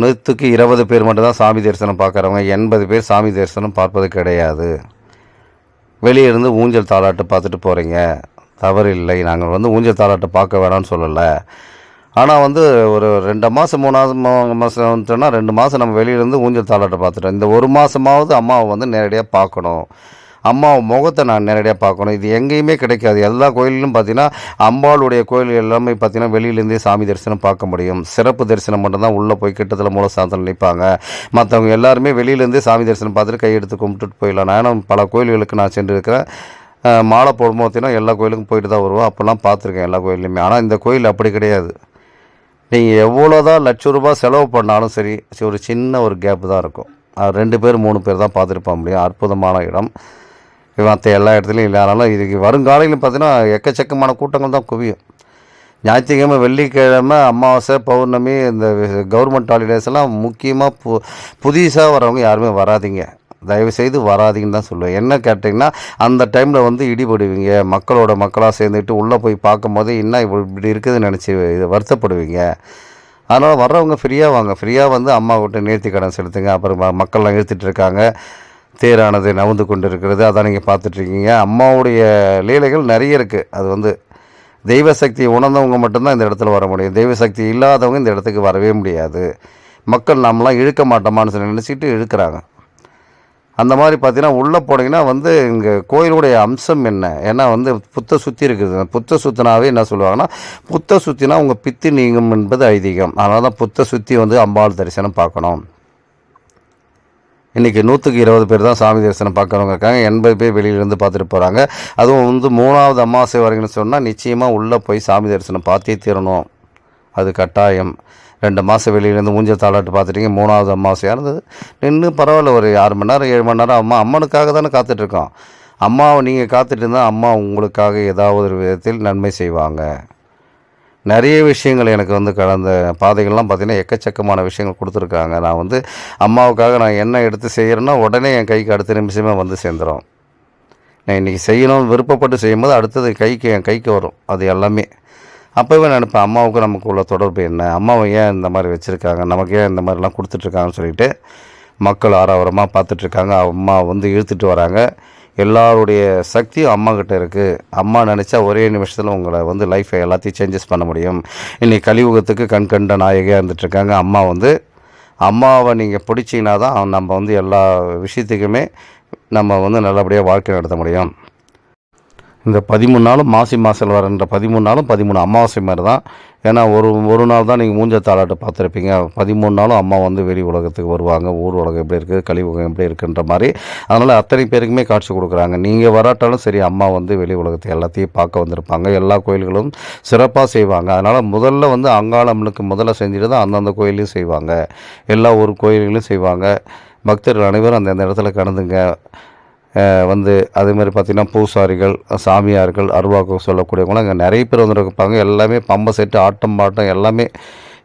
நூற்றுக்கு இருபது பேர் மட்டும்தான் சாமி தரிசனம் பார்க்குறவங்க எண்பது பேர் சாமி தரிசனம் பார்ப்பது கிடையாது. வெளியே இருந்து ஊஞ்சல் தாளாட்டு பார்த்துட்டு போகிறீங்க தவறு இல்லை நாங்கள் வந்து ஊஞ்சல் தாலாட்டை பார்க்க வேணாம்னு சொல்லலை. ஆனால் வந்து ஒரு ரெண்டு மாதம் மூணாவது மாதம் வந்துட்டோன்னா ரெண்டு மாதம் நம்ம வெளியிலேருந்து ஊஞ்சல் தாளாட்டை பார்த்துட்டோம். இந்த ஒரு மாதமாவது அம்மாவை வந்து நேரடியாக பார்க்கணும். அம்மா முகத்தை நான் நேரடியாக பார்க்கணும். இது எங்கேயுமே கிடைக்காது. எல்லா கோயிலிலும் பார்த்தீங்கன்னா அம்பாளுடைய கோயில் எல்லாமே பார்த்தீங்கன்னா வெளியிலேருந்தே சாமி தரிசனம் பார்க்க முடியும். சிறப்பு தரிசனம் மட்டும்தான் உள்ளே போய் கிட்டத்தில் மூல சாதனம் நிற்பாங்க மற்றவங்க எல்லாருமே வெளியிலேருந்தே சாமி தரிசனம் பார்த்துட்டு கையெடுத்து கும்பிட்டுட்டு போயிடலாம். நான் பல கோயில்களுக்கு நான் சென்று இருக்கிறேன் மாலை போடும்போது பார்த்தீங்கன்னா எல்லா கோயிலுக்கும் போயிட்டு தான் வருவோம். அப்போல்லாம் பார்த்துருக்கேன் எல்லா கோயிலுமே ஆனால் இந்த கோயில் அப்படி கிடையாது. நீங்கள் எவ்வளோ தான் லட்ச ரூபாய் செலவு பண்ணாலும் சரி ஒரு சின்ன ஒரு கேப்பு தான் இருக்கும். ரெண்டு பேர் மூணு பேர் தான் பார்த்துருப்பாங்க முடியும். அற்புதமான இடம். மற்ற எல்லா இடத்துலையும் இல்லாதனால இதுக்கு வருங்காலையிலும் பார்த்தீங்கன்னா எக்கச்சக்கமான கூட்டங்கள் தான் குவியும். ஞாயிற்றுக்கிழமை வெள்ளிக்கிழமை அமாவாசை பௌர்ணமி இந்த கவர்மெண்ட் ஹாலிடேஸ் எல்லாம் முக்கியமாக பு புதுசாக வரவங்க யாருமே வராதீங்க. தயவுசெய்து வராதிங்கன்னு தான் சொல்லுவேன். என்ன கேட்டிங்கன்னா அந்த டைமில் வந்து இடிபடுவீங்க. மக்களோட மக்களாக சேர்ந்துட்டு உள்ளே போய் பார்க்கும்போது என்ன இப்படி இப்படி இருக்குதுன்னு நினச்சி இது வருத்தப்படுவீங்க. அதனால் வர்றவங்க ஃப்ரீயாக வாங்க. ஃப்ரீயாக வந்து அம்மா விட்டு நேர்த்தி கடன் செலுத்துங்க. அப்புறம் மக்கள்லாம் இழுத்துட்டு இருக்காங்க. தேரானது நவுந்து கொண்டு இருக்கிறது அதான் நீங்கள் பார்த்துட்ருக்கீங்க அம்மாவுடைய லீலைகள் நிறைய இருக்குது அது வந்து தெய்வ சக்தியை உணர்ந்தவங்க மட்டும்தான் இந்த இடத்துல வர முடியும். தெய்வ சக்தி இல்லாதவங்க இந்த இடத்துக்கு வரவே முடியாது. மக்கள் நம்மளாம் இழுக்க மாட்டோமான்னு சொல்லி நினச்சிக்கிட்டு இழுக்கிறாங்க. அந்த மாதிரி பார்த்தீங்கன்னா உள்ளே போனீங்கன்னா வந்து இங்கே கோயிலுடைய அம்சம் என்ன? ஏன்னா வந்து புத்த சுற்றி இருக்குது. புத்த சுத்தினாவே என்ன சொல்லுவாங்கன்னா புத்த சுத்தினா உங்கள் பித்து நீங்கும் என்பது ஐதீகம். அதனால தான் புத்த சுற்றி வந்து அம்பாள் தரிசனம் பார்க்கணும். இன்றைக்கி நூற்றுக்கு இருபது பேர் தான் சாமி தரிசனம் பார்க்குறவங்க இருக்காங்க. எண்பது பேர் வெளியிலேருந்து பார்த்துட்டு போகிறாங்க அதுவும் வந்து மூணாவது அமாவாசை வரைக்கும்னு சொன்னால் நிச்சயமாக உள்ளே போய் சாமி தரிசனம் பார்த்தே தீரணும். அது கட்டாயம். ரெண்டு மாதம் வெளியிலேருந்து ஊஞ்சல் தாளாட்டு பார்த்துட்டீங்க. மூணாவது அமாவாசையாக இருந்தது. நின்று பரவாயில்ல ஒரு ஆறு மணி நேரம் ஏழு மணி நேரம் அம்மா அம்மனுக்காக தானே காத்துட்ருக்கோம். அம்மாவை நீங்கள் காத்துட்டு இருந்தால் அம்மா உங்களுக்காக ஏதாவது ஒரு விதத்தில் நன்மை செய்வாங்க. நிறைய விஷயங்கள் எனக்கு வந்து கடந்த பாதைகள்லாம் பார்த்திங்கன்னா எக்கச்சக்கமான விஷயங்கள் கொடுத்துருக்காங்க. நான் வந்து அம்மாவுக்காக நான் என்ன எடுத்து செய்கிறேன்னா உடனே என் கைக்கு அடுத்த நிமிஷமே வந்து சேர்ந்துடும் நான் இன்றைக்கி செய்யணும்னு விருப்பப்பட்டு செய்யும்போது அடுத்தது கைக்கு என் கைக்கு வரும். அது எல்லாமே. அப்போவே நினப்பேன் அம்மாவுக்கும் நமக்கு உள்ள தொடர்பு என்ன? அம்மாவை ஏன் இந்த மாதிரி வச்சுருக்காங்க? நமக்கு ஏன் இந்த மாதிரிலாம் கொடுத்துட்ருக்காங்கன்னு சொல்லிட்டு மக்கள் ஆரவாரமாக பார்த்துட்ருக்காங்க. அம்மா வந்து இழுத்துட்டு வராங்க. எல்லாருடைய சக்தியும் அம்மா கிட்ட இருக்குது அம்மா நினச்சா ஒரே நிமிஷத்தில் உங்களை வந்து லைஃப்பை எல்லாத்தையும் சேஞ்சஸ் பண்ண முடியும். இன்றைக்கி கலியுகத்துக்கு கண் கண்ட நாயகியாக இருந்துகிட்ருக்காங்க அம்மா வந்து அம்மாவை நீங்கள் பிடிச்சிங்கன்னா தான் நம்ம வந்து எல்லா விஷயத்துக்குமே நம்ம வந்து நல்லபடியாக வாழ்க்கை நடத்த முடியும். இந்த பதிமூணு நாளும் மாசி மாசல் வரன்ற பதிமூணு நாளும் பதிமூணு அமாவாசை மாதிரி தான் ஏன்னா ஒரு ஒரு நாள் தான் நீங்கள் மூஞ்ச தாளாட்டு பார்த்துருப்பீங்க. பதிமூணு நாளும் அம்மா வந்து வெளி உலகத்துக்கு வருவாங்க. ஊர் உலகம் எப்படி இருக்குது? கலியுகம் எப்படி இருக்குன்ற மாதிரி. அதனால் அத்தனை பேருக்குமே காட்சி கொடுக்குறாங்க. நீங்கள் வராட்டாலும் சரி அம்மா வந்து வெளி உலகத்தை எல்லாத்தையும் பார்க்க வந்திருப்பாங்க. எல்லா கோயில்களும் சிறப்பாக செய்வாங்க. அதனால் முதல்ல வந்து அங்காளம்மனுக்கு முதல்ல செஞ்சுட்டு தான் அந்தந்த கோயிலையும் செய்வாங்க. எல்லா ஊர் கோயில்களையும் செய்வாங்க. பக்தர்கள் அனைவரும் அந்தந்த இடத்துல கடந்துங்க வந்து அதே மாதிரி பார்த்திங்கன்னா பூசாரிகள் சாமியார்கள் அருவாக்கு சொல்லக்கூடியவங்களாம் இங்கே நிறைய பேர் வந்துருப்பாங்க. எல்லாமே பம்பை செட்டு ஆட்டம் பாட்டம் எல்லாமே.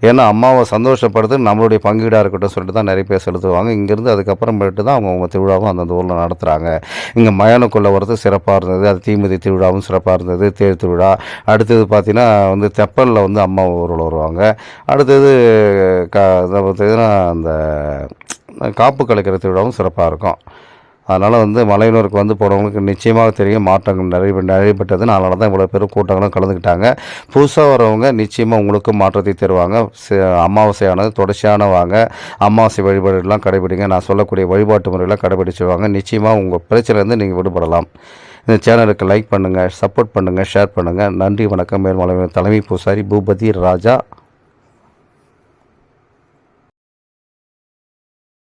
ஏன்னா அம்மாவை சந்தோஷப்படுத்து நம்மளுடைய பங்கீடாக இருக்கட்டும் சொல்லிட்டு தான் நிறைய பேர் செலுத்துவாங்க. இங்கேருந்து அதுக்கப்புறமேட்டு தான் அவங்க அவங்க திருவிழாவும் அந்தந்த ஊரில் நடத்துகிறாங்க இங்கே மயானக்குள்ளே வரது சிறப்பாக இருந்தது. அது தீமதி திருவிழாவும் சிறப்பாக இருந்தது. தேர் திருவிழா. அடுத்தது பார்த்திங்கன்னா வந்து தெப்பலில் வந்து அம்மா ஊரில் வருவாங்க. அடுத்தது க பார்த்திங்கன்னா அந்த காப்பு கலைக்கிற திருவிழாவும் சிறப்பாக இருக்கும். அதனால் வந்து மலையனூருக்கு வந்து போகிறவங்களுக்கு நிச்சயமாக தெரியும் மாற்றங்கள் நிறைய நிறையப்பட்டது அதனால தான் இவ்வளோ பேர் கூட்டங்களும் கலந்துக்கிட்டாங்க. புதுசாக வரவங்க நிச்சயமாக உங்களுக்கும் மாற்றத்தை தருவாங்க. அமாவாசையானது தொடர்ச்சியான வாங்க அமாவாசை வழிபாடுலாம் கடைபிடிங்க. நான் சொல்லக்கூடிய வழிபாட்டு முறையெல்லாம் கடைபிடிச்சுவாங்க நிச்சயமாக உங்கள் பிரச்சனைலேருந்து நீங்கள் விடுபடலாம். இந்த சேனலுக்கு லைக் பண்ணுங்கள் சப்போர்ட் பண்ணுங்கள் ஷேர் பண்ணுங்கள் நன்றி வணக்கம். மேல்மலை தலைமை பூசாரி பூபதி ராஜா.